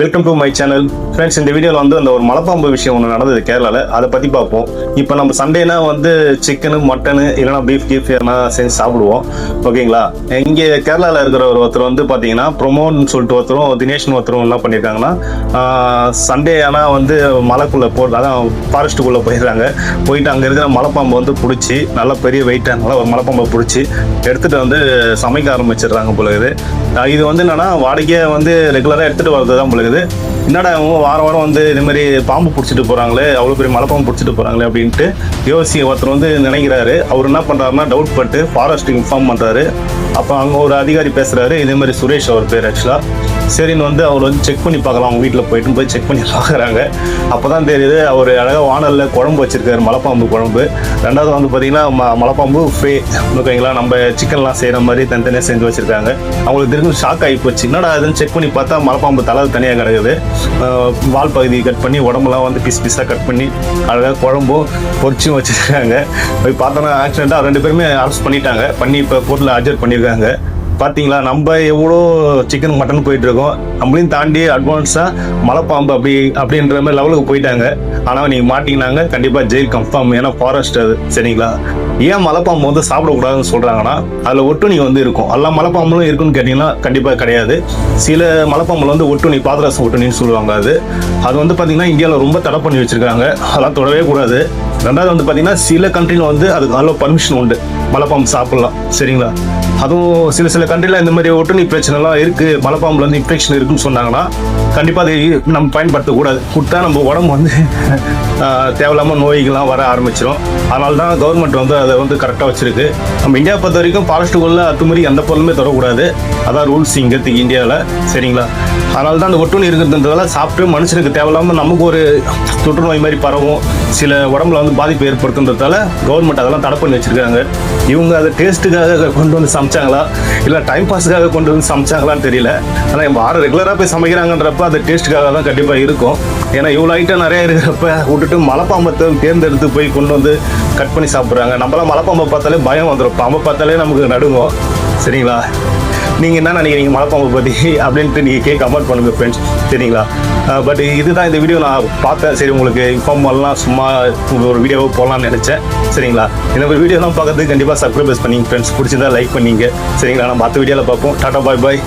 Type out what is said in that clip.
Welcome to my channel friends இந்த வீடியோவில் வந்து அந்த ஒரு மலைப்பாம்பு விஷயம் ஒன்று நடந்தது கேரளாவில் அதை பற்றி பார்ப்போம். இப்போ நம்ம சண்டேனா வந்து சிக்கனு மட்டனு இல்லைனா பீஃப் கீஃப் எதனா செஞ்சு சாப்பிடுவோம். ஓகேங்களா? இங்கே கேரளாவில் இருக்கிற ஒரு ஒருத்தர் வந்து பார்த்தீங்கன்னா ப்ரொமோன்னு சொல்லிட்டு ஒருத்தரும் தினேஷ்னு ஒருத்தரும் என்ன பண்ணியிருக்காங்கன்னா சண்டே ஆனால் வந்து மலைக்குள்ளே போ அதான் ஃபாரஸ்ட்டுக்குள்ளே போயிடுறாங்க. போயிட்டு அங்கே இருக்கிற மலைப்பாம்பு வந்து பிடிச்சி நல்ல பெரிய வெயிட்டாக ஒரு மலைப்பாம்பை பிடிச்சி எடுத்துகிட்டு வந்து சமைக்க ஆரம்பிச்சிடுறாங்க போல இது இது வந்து என்னென்னா வாடகையை வந்து ரெகுலராக எடுத்துகிட்டு வர்றது தான் போல இருக்குது. என்னடா இவங்க வாரம் வாரம் வந்து இந்த மாதிரி பாம்பு பிடிச்சிட்டு போகிறாங்களே அவ்வளோ பெரிய மலைப்பாம்பு பிடிச்சிட்டு போகிறாங்களே அப்படின்ட்டு யோசி ஒருத்தர் வந்து நினைக்கிறாரு. அவர் என்ன பண்ணுறாருன்னா டவுட் பட்டு ஃபாரஸ்ட் இன்ஃபார்ம் பண்ணுறாரு அப்போ அங்கே ஒரு அதிகாரி பேசுகிறாரு இதே மாதிரி சுரேஷ் அவர் பேர் ஆக்சுவலாக சரின்னு வந்து அவர் வந்து செக் பண்ணி பார்க்கலாம். அவங்க வீட்டில் போயிட்டு போய் செக் பண்ணி பார்க்குறாங்க. அப்போ தான் தெரியுது அவர் அழகாக வானலில் குழம்பு வச்சுருக்காரு மலைப்பாம்பு குழம்பு. ரெண்டாவது வந்து பார்த்தீங்கன்னா ம மலைப்பாம்பு ஃப்ரே ஓகேங்களா? நம்ம சிக்கன்லாம் செய்கிற மாதிரி தனித்தனியாக செஞ்சு வச்சுருக்காங்க. அவங்களுக்கு தெரிஞ்சு ஷாக் ஆகி போச்சு. என்னடா அதுன்னு செக் பண்ணி பார்த்தா மலைப்பாம்பு தலை தனியாக கிடக்குது. வால் பகுதி கட் பண்ணி உடம்புலாம் வந்து பீஸ் பீஸாக கட் பண்ணி அழகாக குழம்பும் பொரிச்சும் வச்சிருக்காங்க. போய் பார்த்தோன்னா ஆக்சிடெண்ட்டாக ரெண்டு பேருமே அரெஸ்ட் பண்ணிட்டாங்க. பண்ணி இப்போ கோர்ட்டில் அட்ஜர் பண்ணியிருக்காங்க பார்த்தீங்களா நம்ம எவ்வளோ சிக்கன் மட்டன் போயிட்டுருக்கோம். நம்மளையும் தாண்டி அட்வான்ஸாக மலைப்பாம்பு அப்படி அப்படின்ற மாதிரி லெவலுக்கு போயிட்டாங்க. ஆனால் நீங்கள் மாட்டிங்கனாங்க கண்டிப்பாக ஜெயில் கன்ஃபார்ம் ஏன்னா ஃபாரஸ்ட் அது சரிங்களா? ஏன் மலைப்பாம்பு வந்து சாப்பிடக்கூடாதுன்னு சொல்கிறாங்கன்னா அதில் ஒட்டுணி வந்து இருக்கும். எல்லா மலைப்பாம்புலும் இருக்குன்னு கேட்டிங்கன்னா கண்டிப்பாக கிடையாது. சில மலைப்பாம்புல வந்து ஒட்டுணி பாதரசம் ஒட்டுணின்னு சொல்லுவாங்க அது. அது வந்து பார்த்திங்கன்னா இந்தியாவில் ரொம்ப தடை பண்ணி வச்சுருக்காங்க. அதெல்லாம் தொடவே கூடாது. ரெண்டாவது வந்து பார்த்தீங்கன்னா சில கண்ட்ரியில் வந்து அதுக்கு அவ்வளோ பர்மிஷன் உண்டு. மலைப்பாம்பு சாப்பிட்லாம் சரிங்களா? அதுவும் சில சில கண்ட்ரியில் இந்த மாதிரி ஒட்டுணி பிரச்சனைலாம் இருக்குது மலைப்பாம்புல வந்து இன்ஃபெக்ஷன் இருக்குன்னு சொன்னாங்கன்னா கண்டிப்பாக அதை நம்ம பயன்படுத்தக்கூடாது. கொடுத்தா நம்ம உடம்பு வந்து ஆஹ், தேவையில்லாம நோய்கள்லாம் வர ஆரம்பிச்சிடும் அதனால தான் கவர்மெண்ட் வந்து அதை வந்து கரெக்டாக வச்சிருக்கு. நம்ம இந்தியா பொறுத்த வரைக்கும் ஃபாரஸ்ட்டுக்குள்ளே அத்துமீறி எந்த பொருளுமே தொடக்கூடாது. அதான் ரூல்ஸ் இங்கத்துக்கு இந்தியாவில் சரிங்களா? அதனால தான் அந்த ஒட்டுணி இருக்கிறதுனால சாப்பிட்டு மனுஷனுக்கு தேவையில்லாமல் நமக்கு ஒரு தொற்றுநோய் மாதிரி பரவும். சில உடம்புல வந்து பாதிப்பு ஏற்படுத்துன்றதால கவர்மெண்ட் அதெல்லாம் தடை பண்ணி வச்சிருக்காங்க. இவங்க அதை டேஸ்ட்டுக்காக கொண்டு வந்து சமைச்சாங்களா? இல்லை டைம் பாஸுக்காக கொண்டு வந்து சமைச்சாங்களான்னு தெரியல. ஆனால் வாரம் ரெகுலராக போய் சமைக்கிறாங்கன்றப்ப அது டேஸ்ட்டுக்காக தான் கண்டிப்பாக இருக்கும். ஏன்னா இவ்வளோ ஐட்டம் நிறைய இருக்கிறப்ப விட்டுட்டு மலைப்பாம்பத்தை தேர்ந்தெடுத்து போய் கொண்டு வந்து கட் பண்ணி சாப்பிட்றாங்க. நம்மளாம் மலைப்பாம்பை பார்த்தாலே பயம் வந்துடும் பாம்பை பார்த்தாலே நமக்கு நடுங்கும். சரிங்களா? நீங்கள் என்ன நினைக்கிறீங்க? மலைப்பாம்பை பற்றி அப்படின்ட்டு நீங்கள் கேட்க கமெண்ட் பண்ணுங்கள் ஃப்ரெண்ட்ஸ் சரிங்களா? பட் இதுதான் இந்த வீடியோ நான் பார்த்தேன். சரி உங்களுக்கு இன்ஃபார்ம் பண்ணலாம். சும்மா ஒரு வீடியோவை போடலாம்னு நினச்சேன். சரிங்களா? இந்த மாதிரி வீடியோலாம் பார்க்கறதுக்கு கண்டிப்பாக சப்ஸ்கிரைப் பண்ணிங்க ஃப்ரெண்ட்ஸ் பிடிச்சிருந்தா லைக் பண்ணிங்க. சரிங்களா? நம்ம மற்ற வீடியோவில் பார்ப்போம். டாட்டா பாய் பாய்